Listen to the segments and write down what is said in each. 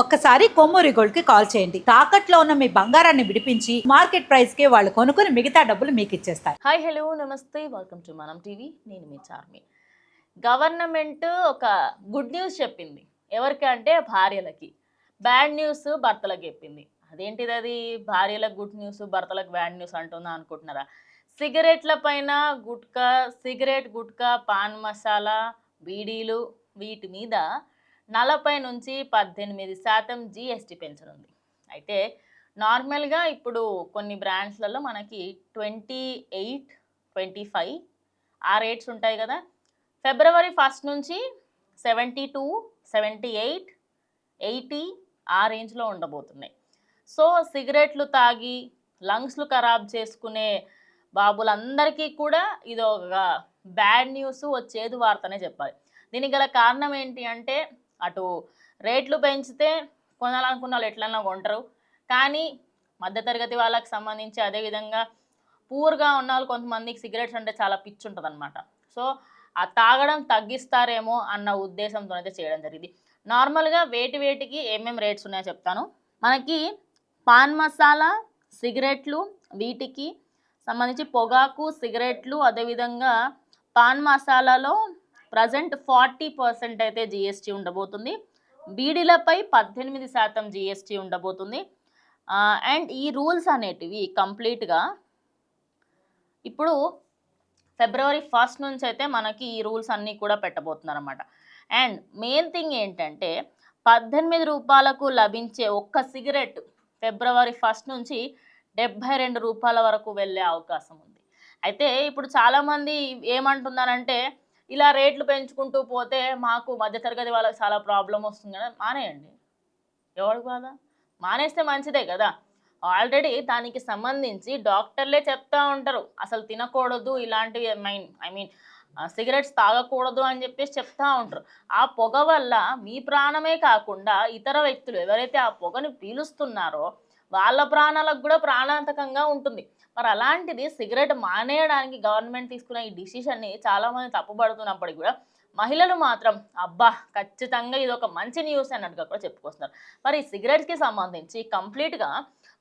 ఒక్కసారి కొమ్మూరి గోల్డ్కి కాల్ చేయండి. తాకట్లో ఉన్న మీ బంగారాన్ని విడిపించి మార్కెట్ ప్రైస్కి వాళ్ళు కొనుక్కుని మిగతా డబ్బులు మీకు ఇచ్చేస్తారు. హాయ్ హలో నమస్తే. వెల్కమ్ టు మనం టీవీ నేను మీ చార్మి. గవర్నమెంట్ ఒక గుడ్ న్యూస్ చెప్పింది. ఎవరికి అంటే భార్యలకి. బ్యాడ్ న్యూస్ భర్తలకు చెప్పింది. అదేంటిది అది? భార్యలకు గుడ్ న్యూస్ భర్తలకు బ్యాడ్ న్యూస్ అంటుందా అనుకుంటున్నారా? సిగరెట్ల పైన గుట్కా సిగరెట్ గుట్కా పాన్ మసాలా బీడీలు వీటి మీద నలభై నుంచి పద్దెనిమిది శాతం జిఎస్టీ పెంచనుంది. అయితే నార్మల్గా ఇప్పుడు కొన్ని బ్రాండ్స్లలో మనకి ట్వంటీ ఎయిట్ ట్వంటీ ఫైవ్ ఆ రేట్స్ ఉంటాయి కదా. ఫిబ్రవరి ఫస్ట్ నుంచి seventy two seventy eight eighty ఆ రేంజ్లో ఉండబోతున్నాయి. సో సిగరెట్లు తాగి లంగ్స్లు ఖరాబ్ చేసుకునే బాబులందరికీ కూడా ఇది ఒక బ్యాడ్ న్యూస్ వచ్చేది వార్తనే చెప్పాలి. దీనికి గల కారణం ఏంటి అంటే అటు రేట్లు పెంచితే కొనాలనుకున్న వాళ్ళు ఎట్లన్నా కొంటారు. కానీ మధ్యతరగతి వాళ్ళకి సంబంధించి అదేవిధంగా పూర్గా ఉన్న వాళ్ళు కొంతమందికి సిగరెట్స్ అంటే చాలా పిచ్చి ఉంటుంది అనమాట సో ఆ తాగడం తగ్గిస్తారేమో అన్న ఉద్దేశంతో అయితే చేయడం జరిగింది. నార్మల్గా వేటి వేటికి ఏమేమి రేట్స్ ఉన్నాయో చెప్తాను. మనకి పాన్ మసాలా సిగరెట్లు వీటికి సంబంధించి పొగాకు సిగరెట్లు అదేవిధంగా పాన్ మసాలాలో ప్రజెంట్ ఫార్టీ పర్సెంట్ అయితే జిఎస్టీ ఉండబోతుంది. బీడీలపై పద్దెనిమిది శాతం జిఎస్టీ ఉండబోతుంది. అండ్ ఈ రూల్స్ అనేటివి కంప్లీట్గా ఇప్పుడు ఫిబ్రవరి ఫస్ట్ నుంచి అయితే మనకి ఈ రూల్స్ అన్నీ కూడా పెట్టబోతున్నారు అనమాట అండ్ మెయిన్ థింగ్ ఏంటంటే పద్దెనిమిది రూపాయలకు లభించే ఒక్క సిగరెట్ ఫిబ్రవరి ఫస్ట్ నుంచి డెబ్బై రెండు రూపాయల వరకు వెళ్ళే అవకాశం ఉంది. అయితే ఇప్పుడు చాలామంది ఏమంటున్నారంటే ఇలా రేట్లు పెంచుకుంటూ పోతే మాకు మధ్యతరగతి వాళ్ళకి చాలా ప్రాబ్లం వస్తుంది కదా మానేయండి. ఎవడు కాదా మానేస్తే మంచిదే కదా. ఆల్రెడీ దానికి సంబంధించి డాక్టర్లే చెప్తా ఉంటారు. అసలు తినకూడదు ఇలాంటివి మైన్ ఐ మీన్ సిగరెట్స్ తాగకూడదు అని చెప్పేసి చెప్తా ఉంటారు. ఆ పొగ వల్ల మీ ప్రాణమే కాకుండా ఇతర వ్యక్తులు ఎవరైతే ఆ పొగని పీలుస్తున్నారో వాళ్ళ ప్రాణాలకు కూడా ప్రాణాంతకంగా ఉంటుంది. మరి అలాంటిది సిగరెట్ మానేయడానికి గవర్నమెంట్ తీసుకున్న ఈ డిసిషన్ని చాలామంది తప్పుపడుతున్నప్పటికీ కూడా మహిళలు మాత్రం అబ్బా ఖచ్చితంగా ఇది ఒక మంచి న్యూస్ అన్నట్టుగా కూడా చెప్పుకొస్తున్నారు. మరి ఈ సిగరెట్స్కి సంబంధించి కంప్లీట్గా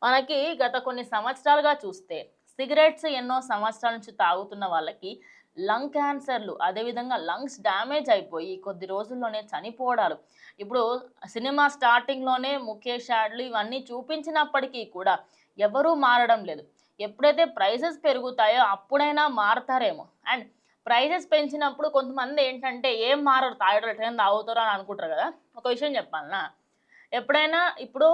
మనకి గత కొన్ని సంవత్సరాలుగా చూస్తే సిగరెట్స్ ఎన్నో సంవత్సరాల నుంచి తాగుతున్న వాళ్ళకి లంగ్ క్యాన్సర్లు అదేవిధంగా లంగ్స్ డ్యామేజ్ అయిపోయి కొద్ది రోజుల్లోనే చనిపోవడాలు. ఇప్పుడు సినిమా స్టార్టింగ్లోనే ముఖేష్ యాడ్లు ఇవన్నీ చూపించినప్పటికీ కూడా ఎవరూ మారడం లేదు. ఎప్పుడైతే ప్రైసెస్ పెరుగుతాయో అప్పుడైనా మారతారేమో. అండ్ ప్రైసెస్ పెంచినప్పుడు కొంతమంది ఏంటంటే ఏం మారరు తాగడం ఎట్లయినా తాగుతారు అని అనుకుంటారు కదా. ఒక విషయం చెప్పాలనా? ఎప్పుడైనా ఇప్పుడు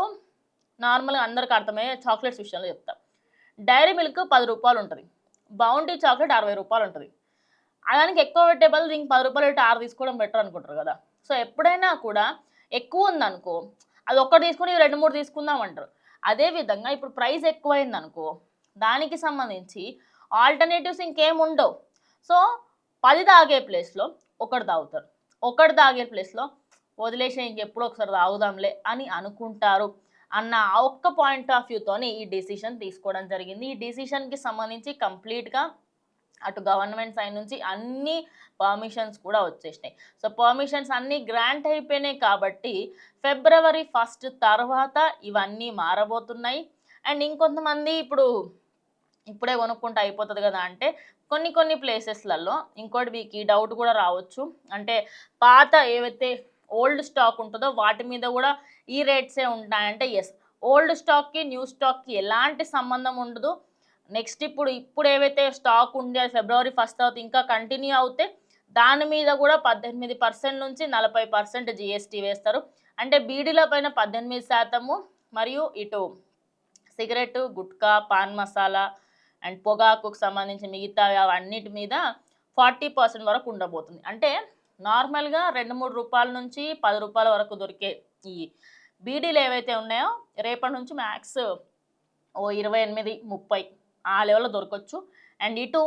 నార్మల్గా అందరికి అర్థమయ్యే చాక్లెట్స్ విషయంలో చెప్తా. డైరీ మిల్క్ పది రూపాయలు ఉంటుంది. బౌండీ చాక్లెట్ అరవై రూపాయలు ఉంటుంది. దానికి ఎక్కువ పెట్టే బదులు దీనికి పది రూపాయలు పెట్టి ఆరు తీసుకోవడం బెటర్ అనుకుంటారు కదా. సో ఎప్పుడైనా కూడా ఎక్కువ ఉందనుకో అది ఒక్కటి తీసుకుని రెండు మూడు తీసుకుందాం అంటారు. అదేవిధంగా ఇప్పుడు ప్రైస్ ఎక్కువైంది అనుకో దానికి సంబంధించి ఆల్టర్నేటివ్స్ ఇంకేం ఉండవు. సో పది తాగే ప్లేస్లో ఒకటి తాగుతారు. ఒకటి తాగే ప్లేస్లో వదిలేసి ఇంకెప్పుడు ఒకసారి తాగుదాంలే అని అనుకుంటారు అన్న ఆ ఒక్క పాయింట్ ఆఫ్ వ్యూతోని ఈ డెసిషన్ తీసుకోవడం జరిగింది. ఈ డెసిషన్కి సంబంధించి కంప్లీట్గా అటు గవర్నమెంట్ సైడ్ నుంచి అన్ని పర్మిషన్స్ కూడా వచ్చేసినాయి. సో పర్మిషన్స్ అన్నీ గ్రాంట్ అయిపోయినాయి కాబట్టి ఫిబ్రవరి ఫస్ట్ తర్వాత ఇవన్నీ మారబోతున్నాయి. అండ్ ఇంకొంతమంది ఇప్పుడు ఇప్పుడే కొనుక్కుంటే అయిపోతుంది కదా అంటే కొన్ని కొన్ని ప్లేసెస్లలో ఇంకోటి మీకు ఈ డౌట్ కూడా రావచ్చు. అంటే పాత ఏవైతే ఓల్డ్ స్టాక్ ఉంటుందో వాటి మీద కూడా ఈ రేట్సే ఉంటాయంటే ఎస్ ఓల్డ్ స్టాక్కి న్యూ స్టాక్కి ఎలాంటి సంబంధం ఉండదు. నెక్స్ట్ ఇప్పుడు ఇప్పుడు ఏవైతే స్టాక్ ఉండే ఫిబ్రవరి ఫస్ట్ తర్వాత ఇంకా కంటిన్యూ అవుతే దాని మీద కూడా పద్దెనిమిది పర్సెంట్ నుంచి నలభై పర్సెంట్ జిఎస్టీ వేస్తారు. అంటే బీడీల పైన పద్దెనిమిది శాతము మరియు ఇటు cigarette gutka pan masala and పొగాకుకు సంబంధించి మిగతా అవన్నిటి మీద ఫార్టీ పర్సెంట్ వరకు ఉండబోతుంది. అంటే నార్మల్గా రెండు మూడు రూపాయల నుంచి పది రూపాయల వరకు దొరికే ఈ బీడీలు ఏవైతే ఉన్నాయో రేపటి నుంచి మ్యాక్స్ ఓ ఇరవై ఎనిమిది ముప్పై ఆ లెవెల్లో దొరకవచ్చు అండ్ ఇటు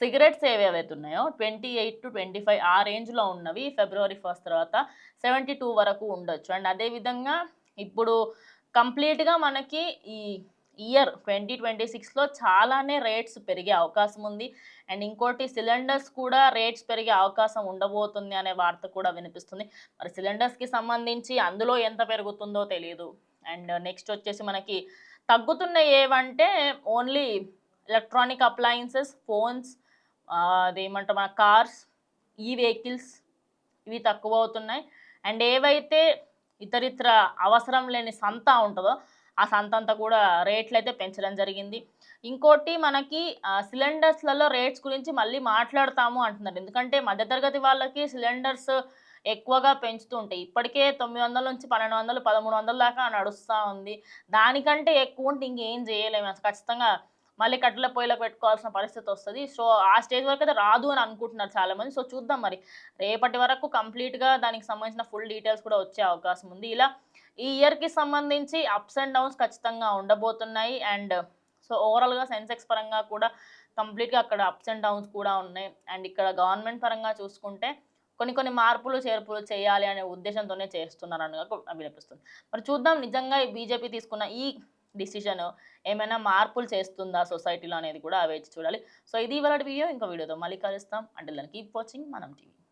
సిగరెట్స్ ఏవేవైతే ఉన్నాయో twenty eight to twenty five ఆ రేంజ్లో ఉన్నవి ఫిబ్రవరి ఫస్ట్ తర్వాత సెవెంటీ టూ వరకు ఉండొచ్చు. అండ్ అదేవిధంగా ఇప్పుడు కంప్లీట్గా మనకి ఈ ఇయర్ ట్వంటీ ట్వంటీ సిక్స్లో చాలానే రేట్స్ పెరిగే అవకాశం ఉంది. అండ్ ఇంకోటి సిలిండర్స్ కూడా రేట్స్ పెరిగే అవకాశం ఉండబోతుంది అనే వార్త కూడా వినిపిస్తుంది. మరి సిలిండర్స్కి సంబంధించి అందులో ఎంత పెరుగుతుందో తెలియదు అండ్ నెక్స్ట్ వచ్చేసి మనకి తగ్గుతున్నాయి ఏవంటే ఓన్లీ ఎలక్ట్రానిక్ అప్లయన్సెస్ ఫోన్స్ అదేమంటారు మన కార్స్ ఈ వెహికల్స్ ఇవి తక్కువ అవుతున్నాయి అండ్ ఏవైతే ఇతరితర అవసరం లేని సంత ఉంటుందో ఆ సంత అంతా కూడా రేట్లు అయితే పెంచడం జరిగింది. ఇంకోటి మనకి సిలిండర్స్లలో రేట్స్ గురించి మళ్ళీ మాట్లాడతాము అంటున్నారు. ఎందుకంటే మధ్యతరగతి వాళ్ళకి సిలిండర్స్ ఎక్కువగా పెంచుతూ ఉంటాయి. ఇప్పటికే తొమ్మిది వందల నుంచి పన్నెండు వందలు పదమూడు వందల దాకా నడుస్తూ ఉంది. దానికంటే ఎక్కువ ఉంటే ఇంకేం చేయలేము. అసలు ఖచ్చితంగా మళ్ళీ కట్టెల పొయ్యిలో పెట్టుకోవాల్సిన పరిస్థితి వస్తుంది. సో ఆ స్టేజ్ వరకు అయితే రాదు అని అనుకుంటున్నారు చాలామంది. సో చూద్దాం మరి. రేపటి వరకు కంప్లీట్గా దానికి సంబంధించిన ఫుల్ డీటెయిల్స్ కూడా వచ్చే అవకాశం ఉంది. ఇలా ఈ ఇయర్కి సంబంధించి అప్స్ అండ్ డౌన్స్ ఖచ్చితంగా ఉండబోతున్నాయి. అండ్ సో ఓవరాల్గా సెన్సెక్స్ పరంగా కూడా కంప్లీట్గా అక్కడ అప్స్ అండ్ డౌన్స్ కూడా ఉన్నాయి. అండ్ ఇక్కడ గవర్నమెంట్ పరంగా చూసుకుంటే కొన్ని కొన్ని మార్పులు చేర్పులు చేయాలి అనే ఉద్దేశంతోనే చేస్తున్నారని వినిపిస్తుంది మరి చూద్దాం నిజంగా ఈ బీజేపీ తీసుకున్న ఈ డిసిషన్ ఏమైనా మార్పులు చేస్తుందా సొసైటీలో అనేది కూడా వేచి చూడాలి. సో ఇది ఇవాళ వీడియో. ఇంకో వీడియోతో మళ్ళీ కలుస్తాం. అంటే కీప్ వాచింగ్ మనం టీవీ